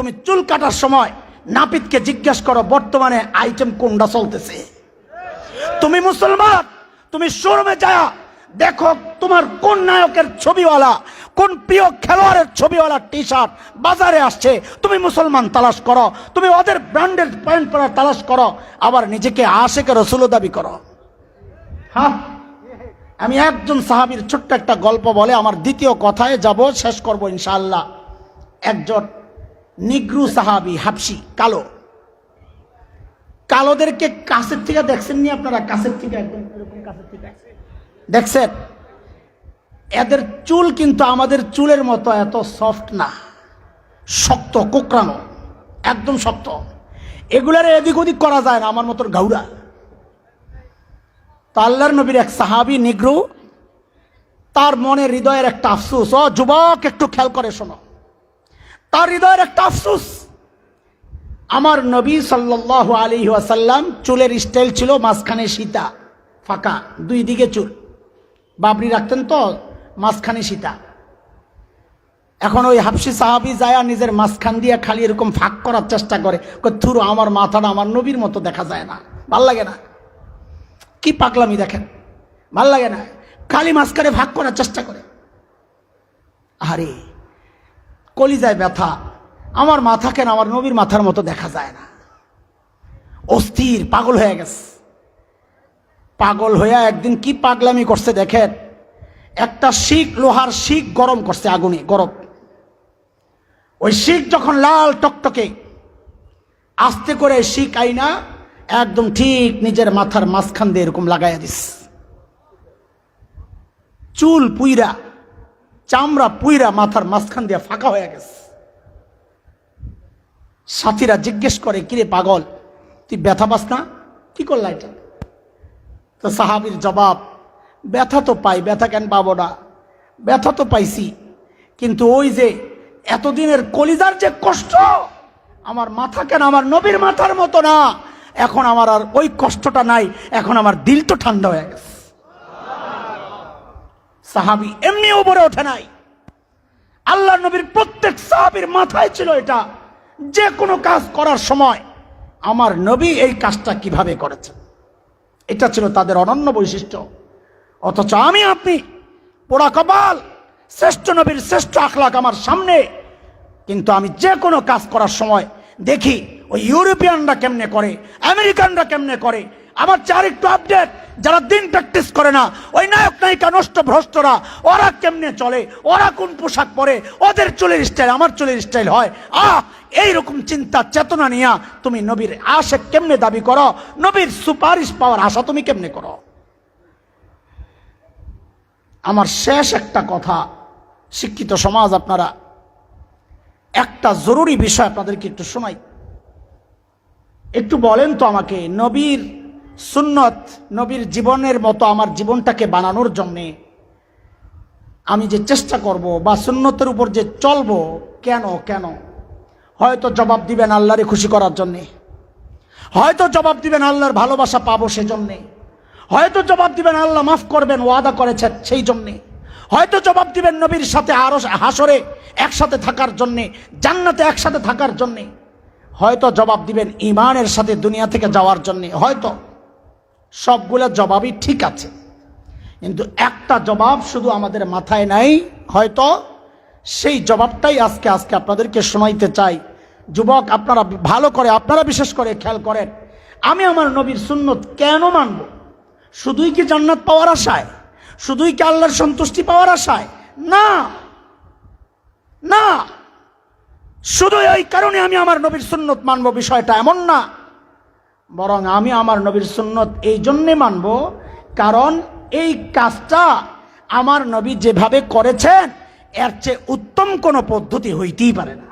তুমি চুল কাটার সময় নাপিতকে জিজ্ঞেস করো, বর্তমানে আইটেম কোনটা চলতেছে? তুমি মুসলমান, তুমি শোরুমে যায় দেখো তোমার কোন নায়কের ছবিওয়ালা, কোন প্রিয় খেলোয়াড়ের ছবিওয়ালা টি শার্ট বাজারে আসছে, তুমি মুসলমান তালাশ করো, তুমি ওদের ব্র্যান্ডের প্যান্ট পরা তালাশ করো, আবার নিজেকে আশেকে রসুল দাবি করো। হ্যাঁ আমি একজন সাহাবীর ছোট্ট একটা গল্প বলে আমার দ্বিতীয় কথায় যাব, শেষ করব ইনশাল্লাহ একজন নিগ্রু সাহাবি হাফসি কালো। কালোদেরকে কাছের থেকে দেখছেন নি আপনারা? কাছের থেকে দেখছেন? এদের চুল কিন্তু আমাদের চুলের মতো এত সফট না। শক্ত, কোকড়ানো, একদম শক্ত। এগুলার এদিক ওদিক করা যায় না, আমার মতন গাউরা। তা আল্লাহর নবীর এক সাহাবি নিগ্রু, তার মনে হৃদয়ের একটা আফসুস, ও যুবক, একটু খেয়াল করে শোনো। তার হৃদয়ের একটা আফসুস। আমার নবী সাল্লাহ আলী ওয়াসাল্লাম চুলের স্টাইল ছিল মাঝখানে সীতা, ফাঁকা, দুই দিকে চুল। বাবরি রাখতেন তো, মাঝখানে সীতা। এখন ওই হাফসি সাহাবি যায়া নিজের মাঝখান দিয়ে খালি এরকম ফাঁক করার চেষ্টা করে থুরু আমার মাথাটা আমার নবীর মতো দেখা যায় না, ভালো লাগে না। কি পাগলামি দেখেন, ভালো লাগে না। খালি মাঝখানে ভাগ করার চেষ্টা করে। আরে কলিজায় ব্যথা। আমার মাথা কেন? আমার নবীর মাথার মতো দেখা যায় না। অস্থির, পাগল হয়ে গেছে। পাগল হয়ে একদিন কি পাগলামি করছে দেখেন? একটা শিখ, লোহার শিখ গরম করছে আগুনে, গরম। ওই শিখ যখন লাল টকটকে, আস্তে করে শিখ আইনা, একদম ঠিক নিজের মাথার মাঝখান দিয়ে এরকম লাগাইয়া দিস চুল পুইরা চামড়া পুইরা মাথার মাঝখান দিয়ে ফাঁকা হয়ে গেছে। সাথীরা জিজ্ঞেস করে, কিরে পাগল, তুই ব্যথা পাস না? কি করলা এটা? তো সাহাবির জবাব, ব্যথা তো পাই, ব্যথা কেন পাবো না? ব্যথা তো পাইছি, কিন্তু ওই যে এতদিনের কলিজার যে কষ্ট, আমার মাথা কেন আমার নবীর মাথার মতো না? এখন আমার আর ওই কষ্টটা নাই, এখন আমার দিল তো ঠান্ডা হয়ে গেছে। সাহাবি এমনি উপরে ওঠে নাই। আল্লাহ নবীর প্রত্যেক সাহাবির মাথায় ছিল এটা, যে কোনো কাজ করার সময় আমার নবী এই কাজটা কীভাবে করেছে এটা ছিল তাদের অনন্য বৈশিষ্ট্য। অথচ আমি, আপনি, পোড়া কপাল, শ্রেষ্ঠ নবীর শ্রেষ্ঠ আখলাক আমার সামনে, কিন্তু আমি যে কোনো কাজ করার সময় দেখি, ওই ইউরোপিয়ানরা কেমনে করে, আমেরিকানরা কেমনে করে, আমার চার একটু আপডেট যারা দিন প্র্যাকটিস করে না, ওই নায়ক নায়িকা নষ্ট ভ্রষ্টরা, ওরা কেমনে চলে? ওরা কোন পোশাক পরে? ওদের চুলের স্টাইল আমার চুলের স্টাইল হয়। আহ, এইরকম চিন্তা, চেতনা নিয়া তুমি নবীর আশে কেমনে দাবি করো? নবীর সুপারিশ পাওয়ার আশা তুমি কেমনে করো? আমার শেষ একটা কথা, শিক্ষিত সমাজ আপনারা, একটা জরুরি বিষয় আপনাদেরকে একটু শোনাই। একটু বলেন তো আমাকে, নবীর সুন্নত নবীর জীবনের মতো আমার জীবনটাকে বানানোর জন্যে আমি যে চেষ্টা করব বা সুন্নতের উপর যে চলবো, কেন কেন? হয়তো জবাব দিবেন আল্লাহরে খুশি করার জন্যে। হয়তো জবাব দিবেন আল্লাহর ভালোবাসা পাবো সেজন্যে। হয়তো জবাব দিবেন আল্লাহ মাফ করবেন, ওয়াদা করেছেন সেই জন্যে। হয়তো জবাব দিবেন নবীর সাথে আরও হাসরে একসাথে থাকার জন্যে, জান্নাতে একসাথে থাকার জন্যে। হয়তো জবাব দিবেন ইমানের সাথে দুনিয়া থেকে যাওয়ার জন্যে, হয়তো। সবগুলো জবাবই ঠিক আছে। কিন্তু একটা জবাব শুধু আমাদের মাথায় নাই, হয়তো সেই জবাবটাই আজকে আজকে আপনাদেরকে শোনাইতে চাই। যুবক, আপনারা ভালো করে, আপনারা বিশেষ করে খেয়াল করেন, আমি আমার নবীর সুন্নত কেন মানব? শুধুই কি জান্নাত পাওয়ার আশায়? শুধুই কি আল্লাহর সন্তুষ্টি পাওয়ার আশায়? না। না। শুধু এই কারণে আমি আমার নবীর সুন্নত মানব, বিষয়টা এমন না। বরং আমি আমার নবীর সুন্নত এই জন্যে মানব, কারণ এই কাজটা আমার নবী যেভাবে করেছেন, এর চেয়ে উত্তম কোনো পদ্ধতি হইতেই পারে না।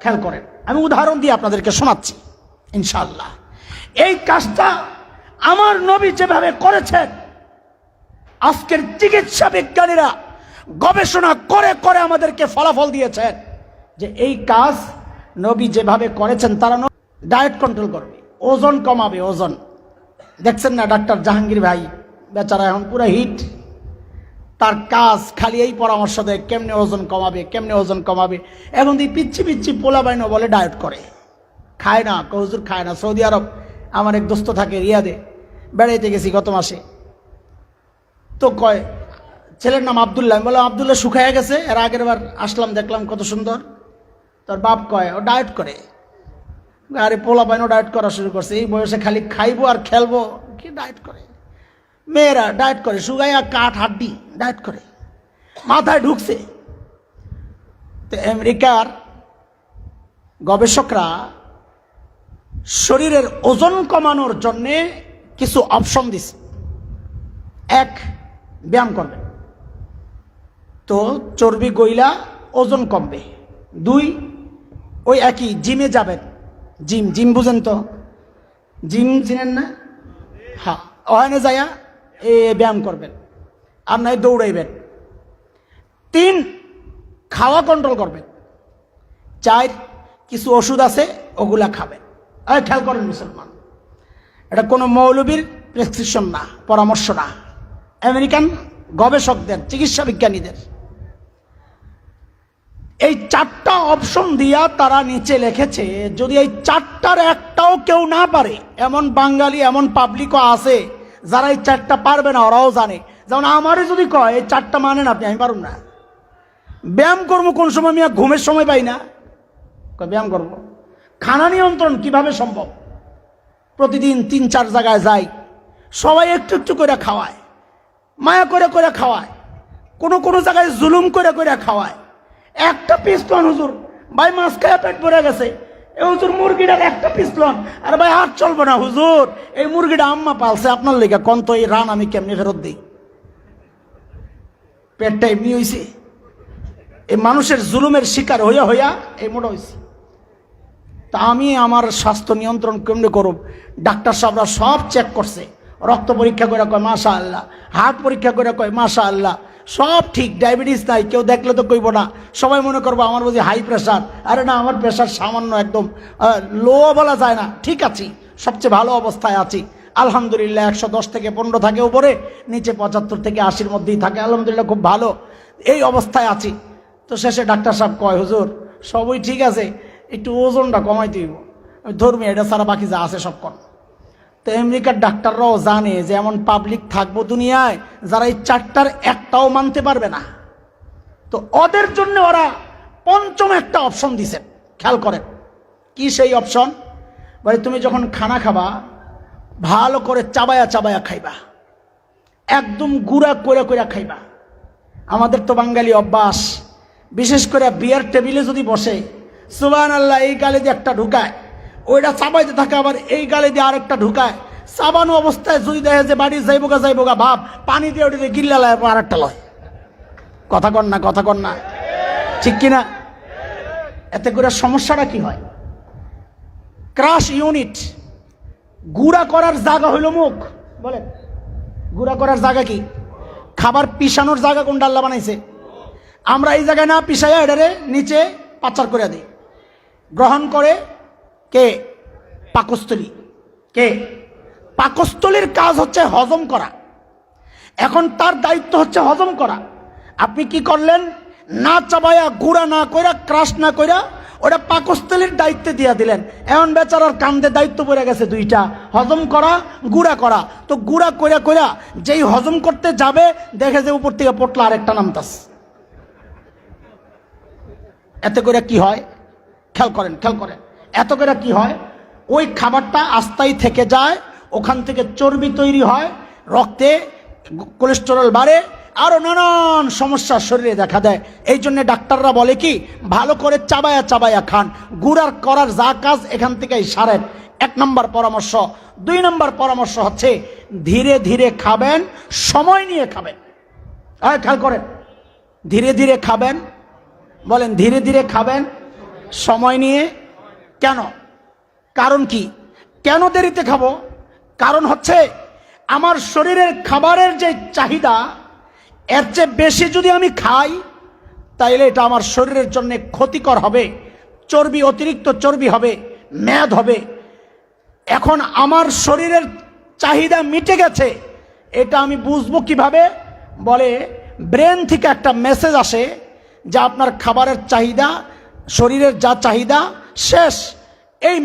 খেয়াল করেন, আমি উদাহরণ দিয়ে আপনাদেরকে শোনাচ্ছি ইনশাল্লাহ এই কাজটা আমার নবী যেভাবে করেছেন, আজকের চিকিৎসা বিজ্ঞানীরা গবেষণা করে করে আমাদেরকে ফলাফল দিয়েছেন যে এই কাজ নবী যেভাবে করেছেন, তারা ডায়েট কন্ট্রোল করবে ওজন কমাবে, ওজন। দেখছেন না ডাক্তার জাহাঙ্গীর ভাই? বেচারা এখন পুরো হিট। তার কাজ খালি এই পরামর্শ দেয়, কেমনে ওজন কমাবে, কেমনে ওজন কমাবে। এখন তুই পিচ্ছি পিচ্ছি পোলা বাইনো বলে ডায়েট করে। খায় না কহুজুর খায় না। সৌদি আরব, আমার এক দোস্ত থাকে রিয়াদে, বেড়াইতে গেছি গত মাসে। তো কয়, ছেলের নাম আবদুল্লাহ। আমি বললাম, আবদুল্লাহ শুকাইয়া গেছে, এর আগের বার আসলাম, দেখলাম কত সুন্দর। তোর বাপ কয়, ও ডায়েট করে। আরে পোলা বাইনও ডায়েট করা শুরু করছে, এই বয়সে খালি খাইবো আর খেলব। কি ডায়েট করে? মেয়েরা ডায়েট করে সুগাইয়া কাঠ, হাড্ডি ডায়েট করে। মাথায় ঢুকছে। তো আমেরিকার গবেষকরা শরীরের ওজন কমানোর জন্যে কিছু অপশন দিছে। এক, ব্যায়াম করবে। তো চর্বি গইলা ওজন কমবে। দুই, ওই একই জিমে যাবেন। জিম জিম বুঝেন তো? জিম চিনেন না? হ্যাঁ ওখানে যায়া এ ব্যায়াম করবেন আর নাই দৌড়াইবেন। তিন, খাওয়া কন্ট্রোল করবেন। চার, কিছু ওষুধ আছে, ওগুলা খাবেন। এই খেয়াল করেন মুসলমান, এটা কোনো মৌলবীর প্রেসক্রিপশন না, পরামর্শ না। আমেরিকান গবেষকদের, চিকিৎসা বিজ্ঞানীদের। এই চারটা অপশন দিয়া তারা নিচে লিখেছে, যদি এই চারটার একটাও কেউ না পারে, এমন বাঙালি, এমন পাবলিকও আছে, যারা এই চারটা পারবে না, ওরাও জানে। যেমন আমারই যদি কয়, এই চারটা মানেন আপনি, আমি পারুন না। ব্যায়াম করব কোন সময় আমি ঘুমের সময় পাই না। ব্যায়াম করব? খানা নিয়ন্ত্রণ কীভাবে সম্ভব? প্রতিদিন তিন, চার জায়গায় যাই। সবাই একটু একটু করে খাওয়ায়। মায়া করে করে খাওয়ায়। কোনো কোনো জায়গায় জুলুম করে করে খাওয়ায়। একটা পিস্তন হুজুর। ভাই, মাছ খায় পেট ভরে গেছে। এ, হুজুর, মুরগিটার একটা পিস্তন আর ভাই আর চলবো না, হুজুর। এই মুরগিটা আম্মা পালছে আপনার লেগে। কোন তো এই রান আমি কেমনি ফেরত দিই? পেটটা এমনি হয়েছে এই মানুষের জুলুমের শিকার হইয়া হইয়া এই মোটা হয়েছে তা আমি আমার স্বাস্থ্য নিয়ন্ত্রণ কেমনে করব? ডাক্তার সাহেবরা সব চেক করছে। রক্ত পরীক্ষা করে কয় মাশা আল্লাহ হার্ট পরীক্ষা করে কয় মাশা আল্লাহ সব ঠিক ডায়াবেটিস নাই, কেউ দেখলে তো কইব না। সবাই মনে করব আমার বুঝি হাই প্রেশার আরে না, আমার প্রেশার সামান্য একদম। লো বলা যায় না। ঠিক আছি, সবচেয়ে ভালো অবস্থায় আছি। আলহামদুলিল্লাহ, একশো দশ থেকে পনেরো থাকে উপরে, নিচে পঁচাত্তর থেকে আশির মধ্যেই থাকে। আলহামদুলিল্লাহ, খুব ভালো। এই অবস্থায় আছি। তো শেষে ডাক্তার সাহেব কয়, হুজুর, সবই ঠিক আছে, একটু ওজনটা কমাই দিব ধর্মী এটা ছাড়া বাকি যা আছে সব কর। তো আমেরিকার ডাক্তাররাও জানে যে এমন পাবলিক থাকব দুনিয়ায় যারা এই চারটার একটাও মানতে পারবে না। তো ওদের জন্য ওরা পঞ্চম একটা অপশন দিছে। খেয়াল করেন, কি সেই অপশন বলে, তুমি যখন খানা খাবা, ভালো করে চাবায়া চাবায়া খাইবা। একদম গুঁড়া করে করে খাইবা। আমাদের তো বাঙালি অভ্যাস, বিশেষ করে বিয়ার টেবিলে যদি বসে সুবান আল্লাহ এই গালে দিয়ে একটা ঢুকায় ওইটা চাবাইতে থাকে, আবার এই গালে দিয়ে আরেকটা ঢুকায়। চাবানো অবস্থায় যদি দেখে যে বাড়ি যাইবোগা যাইবোগা ভাব পানি দিয়ে ওটা দিয়ে গিল্লা লয় আরেকটা লয়। কথা কর না, কথা কর না। ঠিক কিনা? এতে করে সমস্যাটা কি হয়? Crush unit. গুড়া করার জায়গা হইল মুখ। বলেন। গুড়া করার জায়গা কি? খাবার পিসানোর জায়গা কোন ডাল্লা বানাইছে? আমরা এই জায়গায় না পিসাইয়া এটারে নিচে পাচার করে দিই। গ্রহণ করে কে? পাকস্থলী। কে? পাকস্থলীর কাজ হচ্ছে হজম করা। এখন তার দায়িত্ব হচ্ছে হজম করা। আপনি কি করলেন? না চাবায়া, গুড়া না কইরা, ক্রাশ না কইরা ওটা পাকস্থলীর দায়িত্বে দিয়ে দিলেন। এমন বেচারার কান্দে দায়িত্ব পড়ে গেছে দুইটা। হজম করা, গুড়া করা। তো গুড়া কইরা কইরা যেই হজম করতে যাবে, দেখে যে উপর থেকে পটলা আরেকটা নামতাস। এতে করে কি হয়? খেয়াল করেন খেয়াল করেন। এত করে কি হয়? ওই খাবারটা আস্তাই থেকে যায়, ওখান থেকে চর্বি তৈরি হয়, রক্তে কোলেস্টেরল বাড়ে আরও নানান সমস্যা শরীরে দেখা দেয়। এই জন্য ডাক্তাররা বলে কি, ভালো করে চাবায়া চাবায়া খান। গুড়ার করার যা কাজ এখান থেকেই সারেন। এক নম্বর পরামর্শ। দুই নম্বর পরামর্শ হচ্ছে, ধীরে ধীরে খাবেন, সময় নিয়ে খাবেন। হ্যাঁ খেয়াল করেন। ধীরে ধীরে খাবেন, বলেন ধীরে ধীরে খাবেন, সময় নিয়ে কেন? কারণ কি? কেন দেরিতে খাব? কারণ হচ্ছে, আমার শরীরের খাবারের যে চাহিদা, এর চেয়ে বেশি যদি আমি খাই, তাইলে এটা আমার শরীরের জন্য ক্ষতিকর হবে, চর্বি, অতিরিক্ত চর্বি হবে মেদ হবে। এখন আমার শরীরের চাহিদা মিটে গেছে, এটা আমি বুঝব কীভাবে? বলে, ব্রেন থেকে একটা মেসেজ আসে যে আপনার খাবারের চাহিদা, শরীরের যা চাহিদা শেষ এই